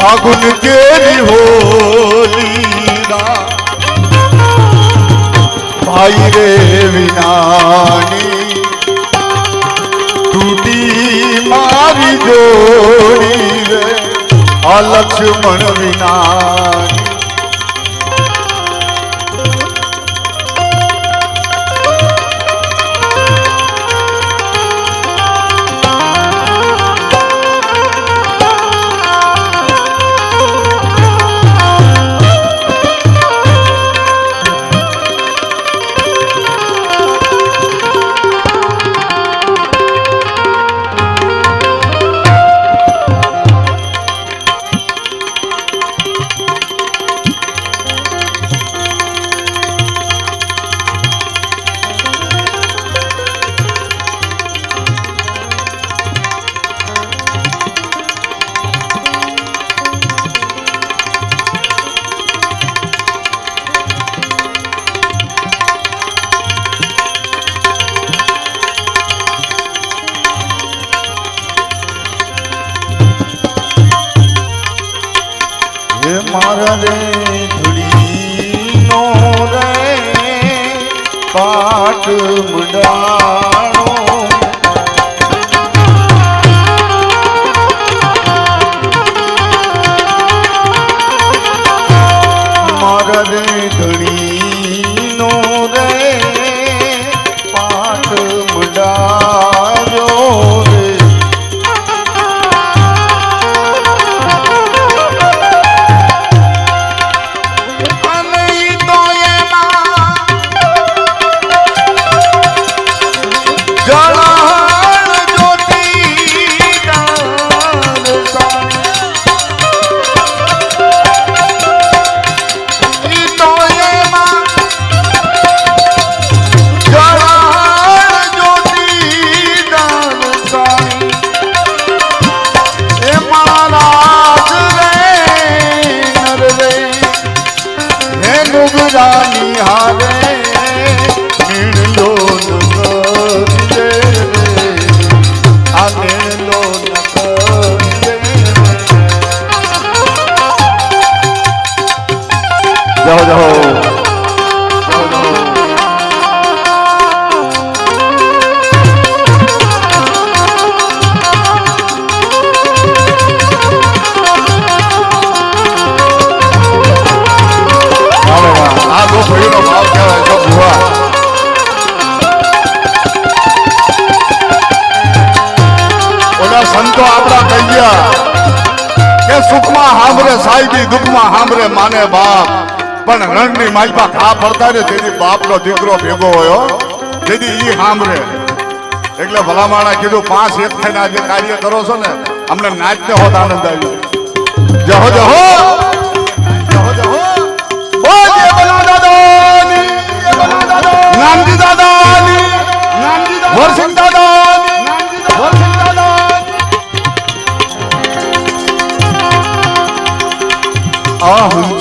ફાગુન કેરી હોલી ના ભાઈ રે વિનાની તૂટી મારી જોડી રે આ લક્ષ્મણ વિનાની મારા ધૂળી નો રે પાઠ મંડાણો સુખમાં હાંભરે સાહેબી દુઃખમાં હાંભરે માને બાપ. પણ રણની માલપા ખા ફરતા ને તેથી બાપનો દીકરો ભેગો હોય તેથી ઈ હાંભરે એટલે ભલામાણા કીધું, પાંચ એક થઈને આજે કાર્ય કરો છો ને, અમને નાચને હોત આનંદ આવ્યો. જહો જહો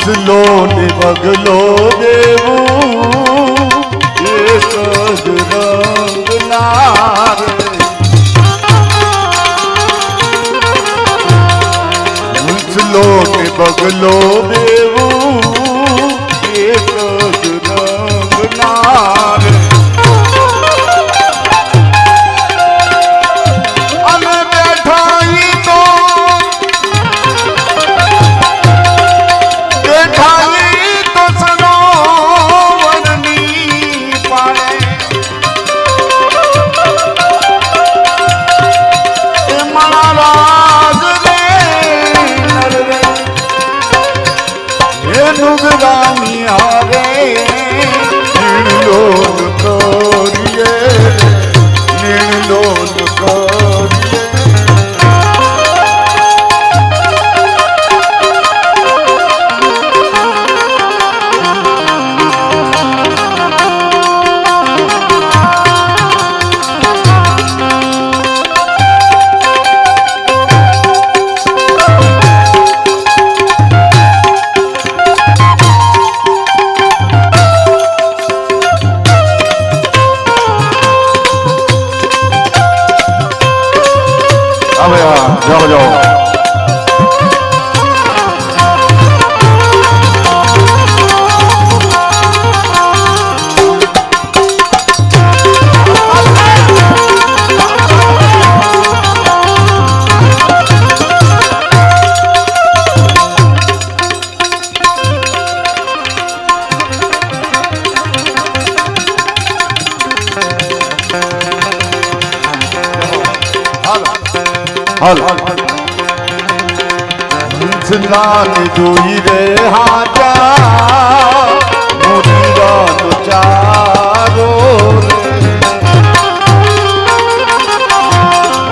હંસલો ને બગલો દેવું. એક જ રંગ નાર હંસલો ને બગલો દેવું. ডুবরা હાલ. હંસલાલ જોઈ રે હાજા મોતીરાનો ચારો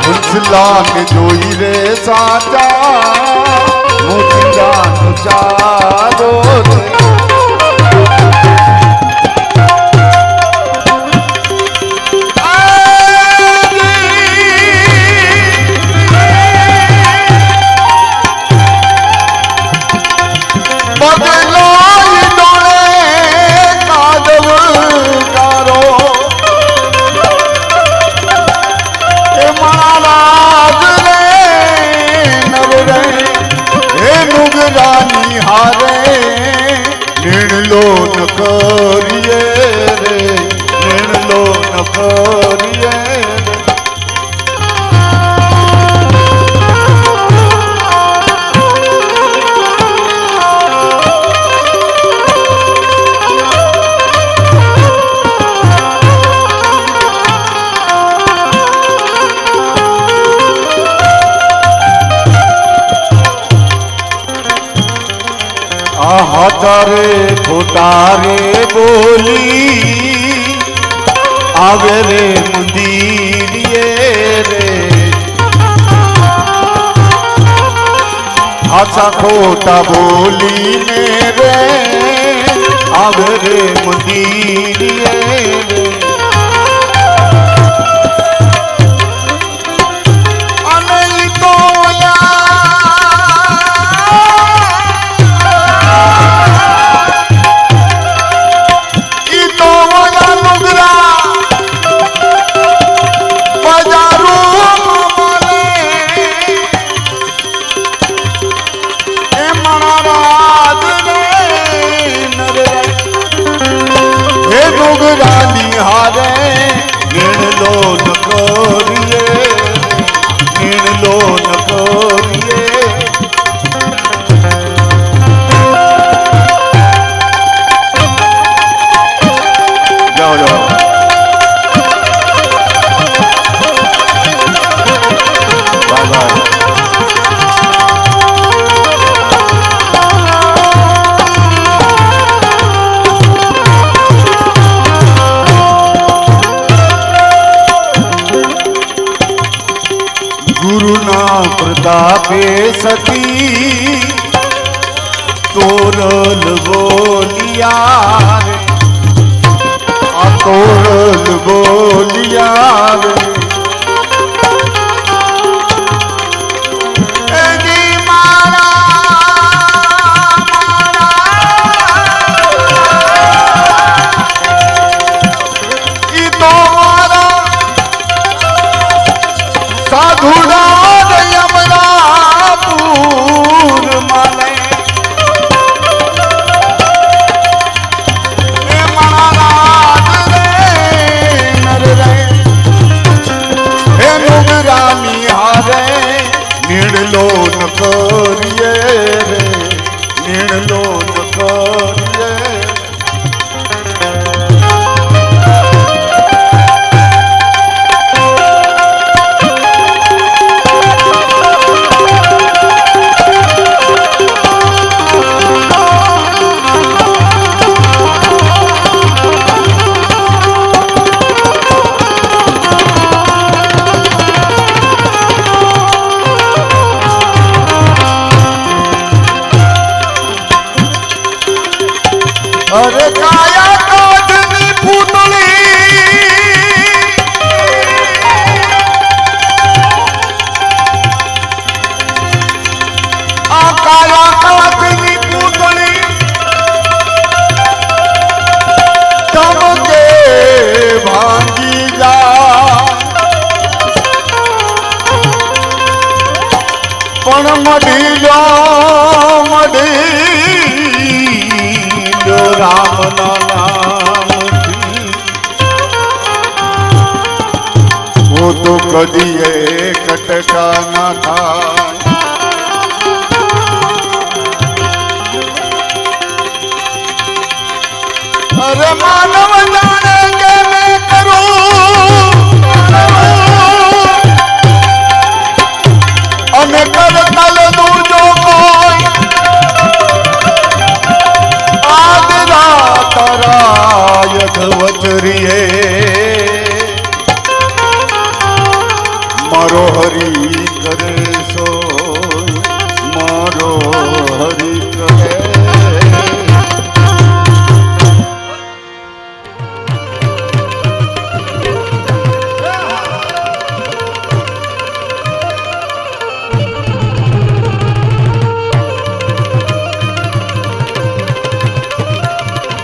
હંસલાલ જોઈ રે સાચા મોતીરાનો ચારો આહા ખોટારે બોલી, આવે રે મંદિરિયે રે. હાચા ખોટા બોલીને રે, આવે રે મંદિરિયે રે. जाओ गुरु ना प्रतापे सती तोरल बोलिया रे તોરલ બોલિયા નુગરાની હારે નીણલો ન કરીએ રે. राम नाम वो तो कदी कटका ना था।